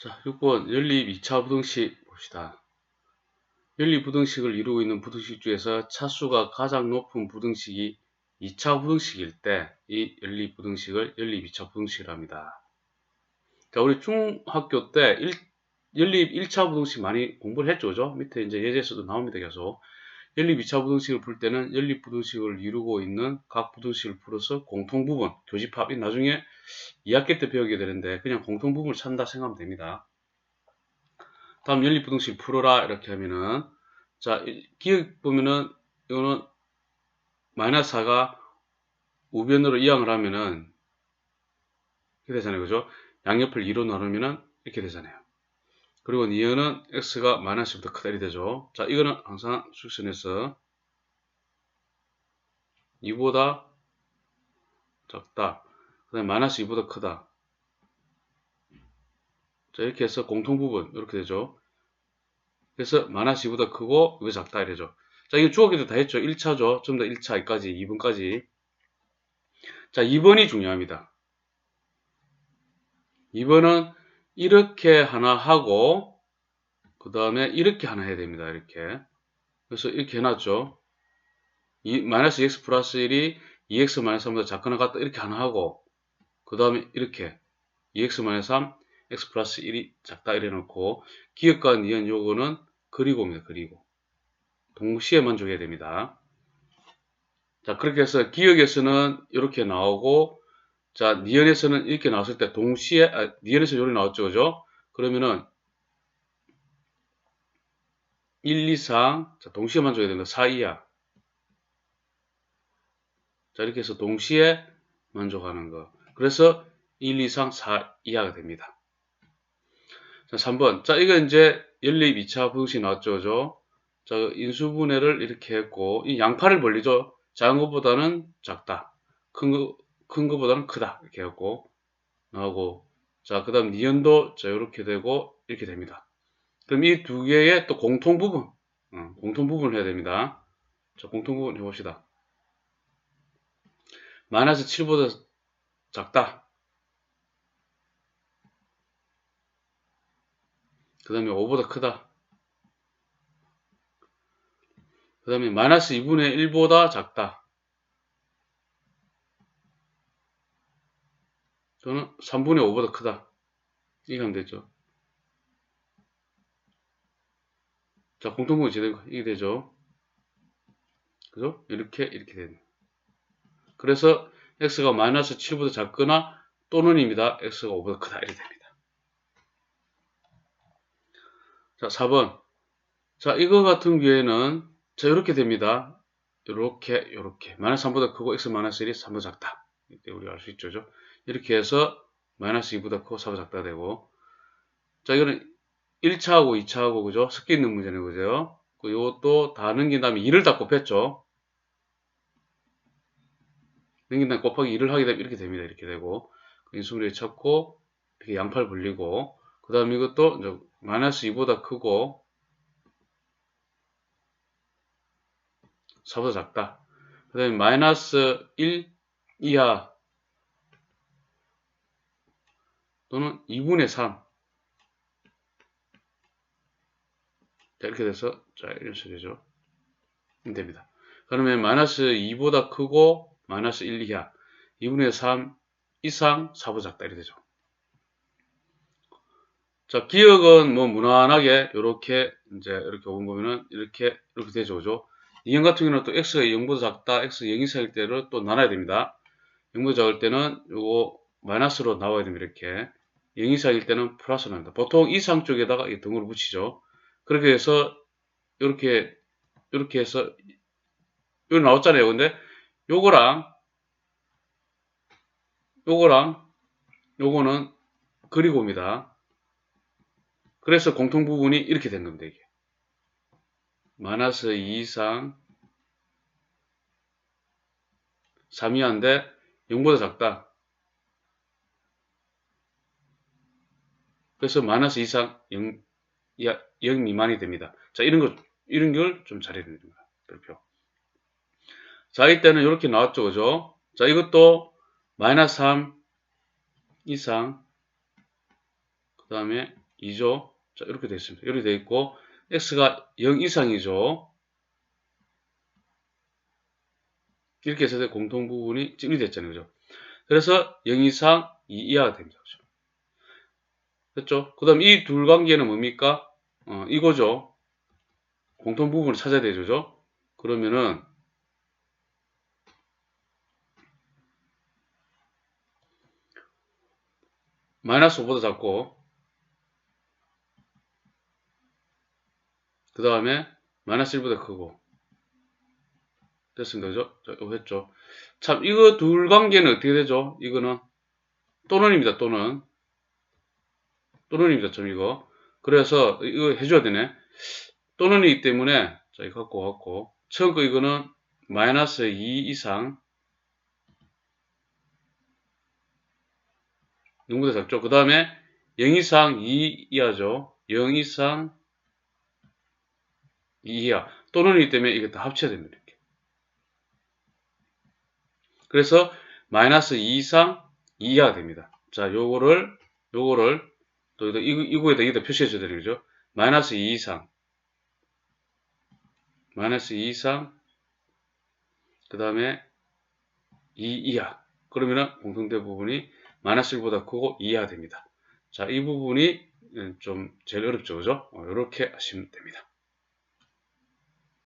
자, 6번 연립 2차 부등식 봅시다. 연립 부등식을 이루고 있는 부등식 중에서 차수가 가장 높은 부등식이 2차 부등식일 때 이 연립 부등식을 연립 2차 부등식이라 합니다. 자, 우리 중학교 때 일, 연립 1차 부등식 많이 공부를 했죠, 그죠? 밑에 이제 예제에서도 나옵니다, 계속. 연립 2차 부등식을 풀 때는 연립 부등식을 이루고 있는 각 부등식을 풀어서 공통 부분, 교집합, 이 나중에 2학기 때 배우게 되는데 그냥 공통 부분을 찾는다 생각하면 됩니다. 다음 연립 부등식 풀어라 이렇게 하면은 자 기억 보면은 이거는 마이너스 4가 우변으로 이항을 하면은 이렇게 되잖아요, 그죠? 양옆을 2로 나누면은 이렇게 되잖아요. 그리고 니은은 x가 마이너스부터 크다 이렇게 되죠. 자, 이거는 항상 숙선에서 2보다 작다. 그 다음에 마이너스 2보다 크다. 자, 이렇게 해서 공통 부분, 이렇게 되죠. 그래서 마이너스 2보다 크고, 이거 작다, 이래죠. 자, 이거 주어기도 다 했죠. 1차죠. 좀 더 1차까지, 2번까지. 자, 2번이 중요합니다. 2번은 이렇게 하나 하고 그 다음에 이렇게 하나 해야 됩니다. 이렇게 그래서 이렇게 해놨죠. 이, 마이너스 2x 플러스 1이 2x 마이너스 3보다 작거나 같다 이렇게 하나 하고 그 다음에 이렇게 2x 마이너스 3 x 플러스 1이 작다 이래 놓고 기억과 니은 요거는 그리고입니다. 그리고 동시에 만족해야 됩니다. 자 그렇게 해서 기억에서는 이렇게 나오고 자, 니은에서는 이렇게 나왔을 때 동시에, 아, 니은에서 요리 나왔죠, 그죠? 그러면은 1, 2, 3, 자, 동시에 만족해야 됩니다. 4 이하. 자, 이렇게 해서 동시에 만족하는 거. 그래서 1, 2, 3, 4 이하가 됩니다. 자, 3번. 자, 이거 이제 연립 2차 부등식 나왔죠, 그죠? 자, 인수분해를 이렇게 했고, 이 양파를 벌리죠? 작은 것보다는 작다. 큰 거, 큰 것보다는 크다 이렇게 해갖고 나오고 자 그 다음 니은도 자 이렇게 되고 이렇게 됩니다 그럼 이 두 개의 또 공통 부분 어, 공통 부분을 해야 됩니다 자 공통 부분 해봅시다 마이너스 7보다 작다 그 다음에 5보다 크다 그 다음에 마이너스 2분의 1보다 작다 저는 3분의 5보다 크다. 하면 되죠. 자, 공통분이 제대로 이게 되죠. 그죠? 이렇게, 이렇게 되는. 그래서 x가 마이너스 7보다 작거나 또는입니다. x가 5보다 크다. 이렇게 됩니다. 자, 4번. 자, 이거 같은 경우에는 자, 이렇게 됩니다. 이렇게, 이렇게. 마이너스 3보다 크고 x 마이너스 1이 3보다 작다. 이때 우리가 알 수 있죠. 이렇게 해서 마이너스 2보다 크고 4보다 작다 되고 자 이거는 1차하고 2차하고 그죠? 섞여 있는 문제네 그죠? 이것도 다 넘긴 다음에 2를 다 곱했죠. 다음에 곱하기 2를 하게 되면 이렇게 됩니다. 이렇게 되고 인수분해 찾고 이렇게 양팔 불리고 그 다음에 이것도 이제 마이너스 2보다 크고 4보다 작다. 그 다음에 마이너스 1 이하 또는 2분의 3 자, 이렇게 돼서 자 이런 식이 되죠. 됩니다. 그러면 마이너스 2보다 크고 마이너스 1 이하 2분의 3 이상 4보다 작다 이렇게 되죠. 자 기억은 뭐 무난하게 이렇게 이제 이렇게 보면은 이렇게 이렇게 되죠. 그죠? 이형 같은 경우는 또 x가 0보다 작다, x 0 이상일 때를 또 나눠야 됩니다. 0보다 작을 때는 요거 마이너스로 나와야 됩니다. 이렇게 0 이상일 때는 플러스로 납니다. 보통 이상 쪽에다가 등으로 붙이죠. 그렇게 해서 이렇게 이렇게 해서 여기 나왔잖아요. 근데 요거랑 요거랑 요거는 그리고입니다. 그래서 공통 부분이 이렇게 된 겁니다. 이게 마이너스 2 이상 3 이하인데 0보다 작다. 그래서 마이너스 이상 0, 0 미만이 됩니다. 자, 이런 것, 이런 걸 좀 잘해야 됩니다. 별표. 자, 이때는 이렇게 나왔죠. 그죠? 자, 이것도 마이너스 3 이상, 그 다음에 2죠. 자, 이렇게 되어 있습니다. 이렇게 되어 있고, x가 0 이상이죠. 이렇게 해서 공통 부분이 찜이 됐잖아요. 그죠? 그래서 0 이상 2 이하가 됩니다. 그죠? 됐죠? 그 다음 이 둘 관계는 뭡니까? 어, 이거죠. 공통 부분을 찾아야 되죠. 그죠? 그러면은 마이너스 5보다 작고 그 다음에 마이너스 1보다 크고 됐습니다. 그죠? 자, 이거 했죠. 참 이거 둘 관계는 어떻게 되죠? 이거는 또는입니다. 또는 또는입니다. 좀 이거 그래서 이거 해줘야 되네. 또는이기 때문에 자 이거 갖고 갖고 처음 거 이거는 마이너스 2 이상 0보다 작죠. 그 다음에 0 이상 2 이하죠. 0 이상 2 이하 또는이기 때문에 이거 다 합쳐야 됩니다. 이렇게. 그래서 마이너스 2 이상 2 이하가 됩니다. 자, 요거를 요거를 또 이거 이거에다 여기다 표시해 줘야 되는 거죠. 마이너스 2 이상 마이너스 2 이상 그 다음에 2 이하 그러면은 공통된 부분이 마이너스 1보다 크고 2 이하 됩니다. 자, 이 부분이 좀 제일 어렵죠. 그죠? 이렇게 하시면 됩니다.